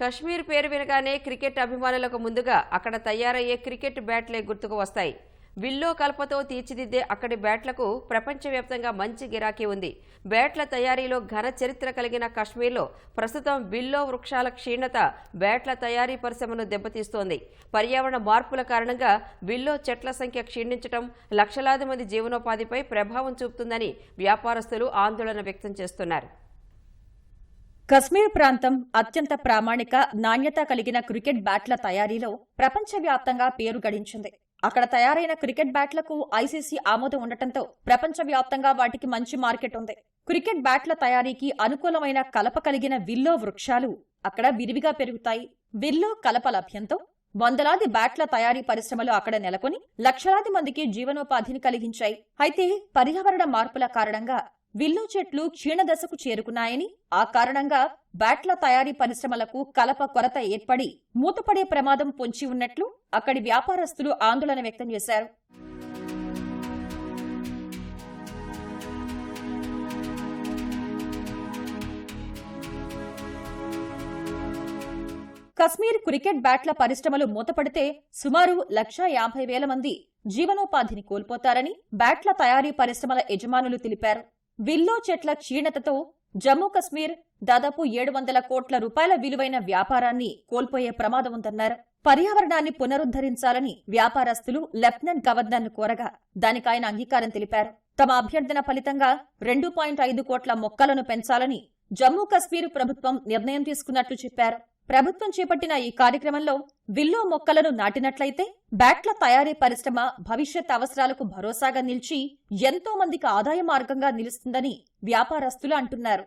కశ్మీర్ పేరు వినగానే క్రికెట్ అభిమానులకు ముందుగా అక్కడ తయారయ్యే క్రికెట్ బ్యాట్లే గుర్తుకు వస్తాయి. విల్లో కలపతో తీర్చిదిద్దే అక్కడి బ్యాట్లకు ప్రపంచవ్యాప్తంగా మంచి గిరాకీ ఉంది. బ్యాట్ల తయారీలో ఘన చరిత్ర కలిగిన కశ్మీర్లో ప్రస్తుతం విల్లో వృక్షాల క్షీణత బ్యాట్ల తయారీ పరిశ్రమను దెబ్బతీస్తోంది. పర్యావరణ మార్పుల కారణంగా విల్లో చెట్ల సంఖ్య క్షీణించడం లక్షలాది మంది జీవనోపాధిపై ప్రభావం చూపుతుందని వ్యాపారస్తులు ఆందోళన వ్యక్తం చేస్తున్నారు. కశ్మీర్ ప్రాంతం అత్యంత ప్రామాణిక నాణ్యత కలిగిన క్రికెట్ బ్యాట్ల తయారీలో ప్రపంచవ్యాప్తంగా పేరు గడించింది. అక్కడ తయారైన క్రికెట్ బ్యాట్లకు ఐసీసీ ఆమోదం ఉండటంతో ప్రపంచవ్యాప్తంగా వాటికి మంచి మార్కెట్ ఉంది. క్రికెట్ బ్యాట్ల తయారీకి అనుకూలమైన కలప కలిగిన విల్లో వృక్షాలు అక్కడ విరివిగా పెరుగుతాయి. విల్లో కలప లభ్యంతో వందలాది బ్యాట్ల తయారీ పరిశ్రమలు అక్కడ నెలకొని లక్షలాది మందికి జీవనోపాధిని కలిగించాయి. అయితే పర్యావరణ మార్పుల కారణంగా విల్లు చెట్లు క్షీణదశకు చేరుకున్నాయని ఆ కారణంగా బ్యాట్ల తయారీ పరిశ్రమలకు కలప కొరత ఏర్పడి మూతపడే ప్రమాదం పొంచి ఉన్నట్లు అక్కడి వ్యాపారస్తులు ఆందోళన వ్యక్తం చేశారు. కశ్మీర్ క్రికెట్ బ్యాట్ల పరిశ్రమలు మూతపడితే సుమారు లక్ష యాభై వేల మంది జీవనోపాధిని కోల్పోతారని బ్యాట్ల తయారీ పరిశ్రమల యజమానులు తెలిపారు. విల్లో చెట్ల క్షీణతతో జమ్మూ కశ్మీర్ దాదాపు ఏడు వందల కోట్ల రూపాయల విలువైన వ్యాపారాన్ని కోల్పోయే ప్రమాదం ఉందన్నారు. పర్యావరణాన్ని పునరుద్ధరించాలని వ్యాపారస్తులు లెఫ్టినెంట్ గవర్నర్ను కోరగా దానికి ఆయన అంగీకారం తెలిపారు. తమ అభ్యర్థన ఫలితంగా రెండు పాయింట్ ఐదు కోట్ల మొక్కలను పెంచాలని జమ్మూ కశ్మీర్ ప్రభుత్వం నిర్ణయం తీసుకున్నట్లు చెప్పారు. ప్రభుత్వం చేపట్టిన ఈ కార్యక్రమంలో విల్లో మొక్కలను నాటినట్లయితే బ్యాట్ల తయారీ పరిశ్రమ భవిష్యత్ అవసరాలకు భరోసాగా నిలిచి ఎంతో మందికి ఆదాయ మార్గంగా నిలుస్తుందని వ్యాపారస్తులు అంటున్నారు.